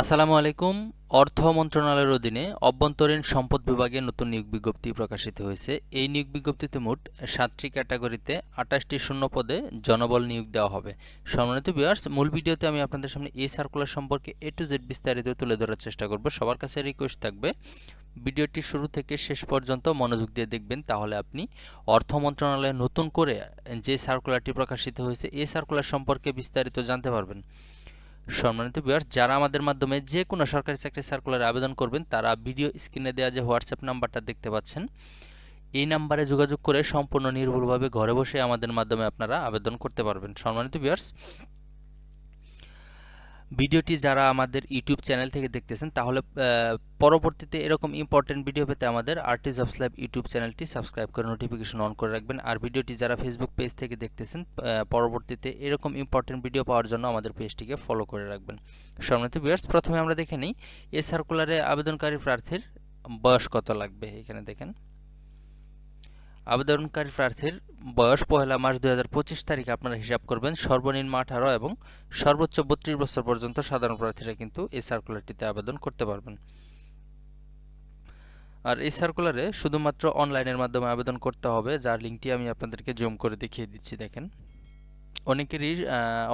আসসালামু আলাইকুম। অর্থ মন্ত্রণালয়ের অধীনে অভ্যন্তরীণ সম্পদ বিভাগে নতুন নিয়োগ বিজ্ঞপ্তি প্রকাশিত হয়েছে। এই নিয়োগ বিজ্ঞপ্তিতে মোট সাতটি ক্যাটাগরিতে আঠাশটি শূন্য পদে জনবল নিয়োগ দেওয়া হবে। সম্মানিত বিয়ার্স মূল ভিডিওতে আমি আপনাদের সামনে এই সার্কুলার সম্পর্কে এ টু জেড বিস্তারিত তুলে ধরার চেষ্টা করব। সবার কাছে রিকোয়েস্ট থাকবে, ভিডিওটি শুরু থেকে শেষ পর্যন্ত মনোযোগ দিয়ে দেখবেন, তাহলে আপনি অর্থ মন্ত্রণালয়ে নতুন করে যে সার্কুলারটি প্রকাশিত হয়েছে, এই সার্কুলার সম্পর্কে বিস্তারিত জানতে পারবেন। সম্মানিত ভিউয়ার্স যারা আমাদের মাধ্যমে যে কোনো সরকারি চাকরি সার্কুলারে আবেদন করবেন, তারা ভিডিও স্ক্রিনে দেওয়া যে হোয়াটসঅ্যাপ নাম্বারটা দেখতে পাচ্ছেন, এই নাম্বারে যোগাযোগ করে সম্পূর্ণ নির্ভুলভাবে ঘরে বসে আমাদের মাধ্যমে আপনারা আবেদন করতে পারবেন। সম্মানিত ভিউয়ার্স ভিডিওটি যারা আমাদের ইউটিউব চ্যানেল থেকে দেখতেছেন, তাহলে পরবর্তীতে এরকম ইম্পর্টেন্ট ভিডিও পেতে আমাদের আর্টিস অফ লাইভ ইউটিউব চ্যানেলটি সাবস্ক্রাইব করে নোটিফিকেশন অন করে রাখবেন। আর ভিডিওটি যারা ফেসবুক পেজ থেকে দেখতেছেন পরবর্তীতে এরকম ইম্পর্টেন্ট ভিডিও পাওয়ার জন্য আমাদের পেজটিকে ফলো করে রাখবেন। সম্মানিত ভিউয়ার্স প্রথমে আমরা দেখে নিই, এ সার্কুলারে আবেদনকারী প্রার্থীর বয়স কত লাগবে? এখানে দেখেন। আবেদনকারী প্রার্থীর বয়স পহেলা মার্চ দুই হাজার পঁচিশ তারিখে আপনারা হিসাব করবেন। সর্বনিম্ন আঠারো এবং সর্বোচ্চ বত্রিশ বছর পর্যন্ত সাধারণ প্রার্থীরা কিন্তু এই সার্কুলারটিতে আবেদন করতে পারবেন। আর এই সার্কুলারে শুধুমাত্র অনলাইনের মাধ্যমে আবেদন করতে হবে, যার লিঙ্কটি আমি আপনাদেরকে জুম করে দেখিয়ে দিচ্ছি, দেখেন। অনেকেরই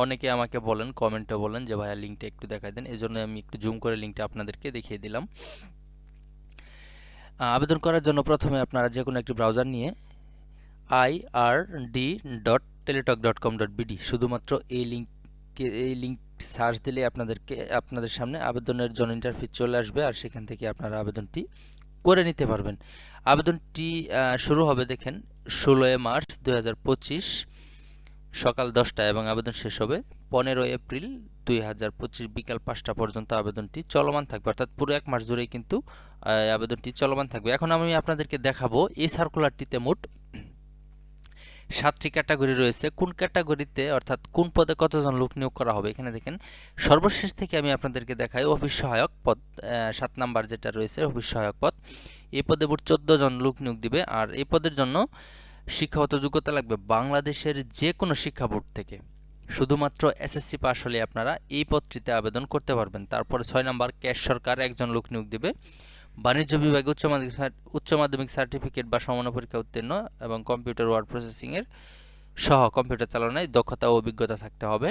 অনেকে আমাকে বলেন কমেন্টে বলেন যে, ভাইয়া লিঙ্কটা একটু দেখাই দেন। এই জন্য আমি একটু জুম করে লিঙ্কটা আপনাদেরকে দেখিয়ে দিলাম। আবেদন করার জন্য প্রথমে আপনারা যে কোনো একটি ব্রাউজার নিয়ে I R D dot Teletalk dot com dot BD শুধুমাত্র এই লিঙ্কে এই লিঙ্ক সার্চ দিলে আপনাদেরকে, আপনাদের সামনে আবেদনের জন্য ইন্টারফেস চলে আসবে আর সেখান থেকে আপনারা আবেদনটি করে নিতে পারবেন। আবেদনটি শুরু হবে দেখেন ষোলোই মার্চ দু হাজার পঁচিশ সকাল দশটা এবং আবেদন শেষ হবে পনেরো এপ্রিল দুই হাজার পঁচিশ বিকাল পাঁচটা পর্যন্ত আবেদনটি চলমান থাকবে। অর্থাৎ পুরো এক মাস জুড়েই কিন্তু আবেদনটি চলমান থাকবে। এখন আমি আপনাদেরকে দেখাবো এই সার্কুলারটিতে মোট সাতটি ক্যাটাগরি রয়েছে। কোন ক্যাটাগরিতে অর্থাৎ কোন পদে কতজন লোক নিয়োগ করা হবে, এখানে দেখেন। সর্বশেষ থেকে আমি আপনাদেরকে দেখাই অফিস সহায়ক পদ সাত নাম্বার যেটা রয়েছে, অফিস সহায়ক পদ। এই পদে মোট চোদ্দ জন লোক নিয়োগ দিবে। আর এই পদের জন্য শিক্ষাগত যোগ্যতা লাগবে বাংলাদেশের যে কোনো শিক্ষা বোর্ড থেকে। শুধুমাত্র এসএসসি পাস হলে আপনারা এই পদটিতে আবেদন করতে পারবেন। তারপরে ছয় নম্বর ক্যাশ সরকার একজন লোক নিয়োগ দেবে। বাণিজ্য বিভাগে উচ্চ মাধ্যমিক উচ্চ মাধ্যমিক সার্টিফিকেট বা সমান পরীক্ষা উত্তীর্ণ এবং কম্পিউটার ওয়ার্ড প্রসেসিংয়ের সহ কম্পিউটার চালনায় দক্ষতা ও অভিজ্ঞতা থাকতে হবে।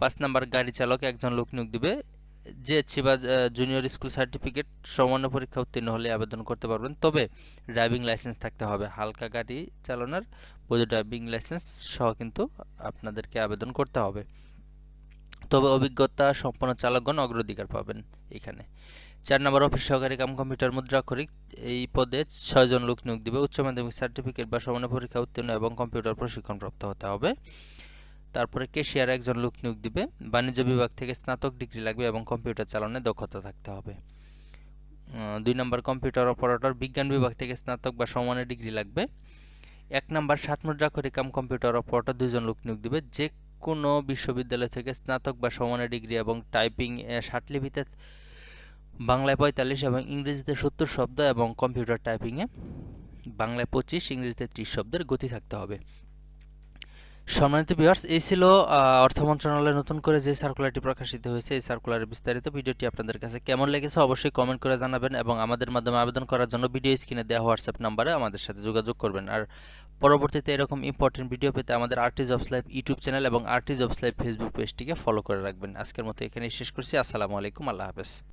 পাঁচ নাম্বার গাড়ি চালক একজন লোক নিয়োগ দিবে। যে বা জুনিয়র স্কুল সার্টিফিকেট সমান পরীক্ষা উত্তীর্ণ হলে আবেদন করতে পারবেন। তবে ড্রাইভিং লাইসেন্স থাকতে হবে। হালকা গাড়ি চালানোর বৈধ ড্রাইভিং লাইসেন্স সহ কিন্তু আপনাদেরকে আবেদন করতে হবে। তবে অভিজ্ঞতা সম্পন্ন চালকগণ অগ্রাধিকার পাবেন এখানে। চার নম্বর অফিস সহকারী কাম কম্পিউটার মুদ্রাক্ষরিক এই পদে ছয়জন লোক নিয়োগ দিবে। উচ্চ মাধ্যমিক সার্টিফিকেট বা সমান পরীক্ষা উত্তীর্ণ এবং কম্পিউটার প্রশিক্ষণপ্রাপ্ত হতে হবে। তারপরে কেশিয়ার একজন লোক নিয়োগ দিবে বাণিজ্য বিভাগ থেকে স্নাতক ডিগ্রি লাগবে এবং কম্পিউটার চালানোর দক্ষতা থাকতে হবে। দুই নম্বর কম্পিউটার অপারেটর বিজ্ঞান বিভাগ থেকে স্নাতক বা সমানের ডিগ্রি লাগবে। এক নম্বর সাত মুদ্রাক্ষরিক কাম কম্পিউটার অপারেটর দুজন লোক নিয়োগ দিবে। যে কোনো বিশ্ববিদ্যালয় থেকে স্নাতক বা সমানের ডিগ্রি এবং টাইপিং ষাট লিপিতে বাংলায় পঁয়তাল্লিশ এবং ইংরেজিতে সত্তর শব্দ এবং কম্পিউটার টাইপিংয়ে বাংলায় পঁচিশ ইংরেজিতে ত্রিশ শব্দের গতি থাকতে হবে। সম্মানিত ভিউয়ার্স এই ছিল অর্থ মন্ত্রণালয়ে নতুন করে যে সার্কুলারটি প্রকাশিত হয়েছে, এই সার্কুলারের বিস্তারিত ভিডিওটি আপনাদের কাছে কেমন লেগেছে অবশ্যই কমেন্ট করে জানাবেন এবং আমাদের মাধ্যমে আবেদন করার জন্য ভিডিও স্ক্রিনে দেওয়া হোয়াটসঅ্যাপ নাম্বারে আমাদের সাথে যোগাযোগ করবেন। আর পরবর্তীতে এরকম ইম্পর্টেন্ট ভিডিও পেতে আমাদের RT jobs live YouTube channel এবং আর্টি জবস লাইভ ফেসবুক পেজটিকে ফলো করে রাখবেন। আজকের মতো এখানেই শেষ করছি। আসসালামু আলাইকুম। আল্লাহ হাফেজ।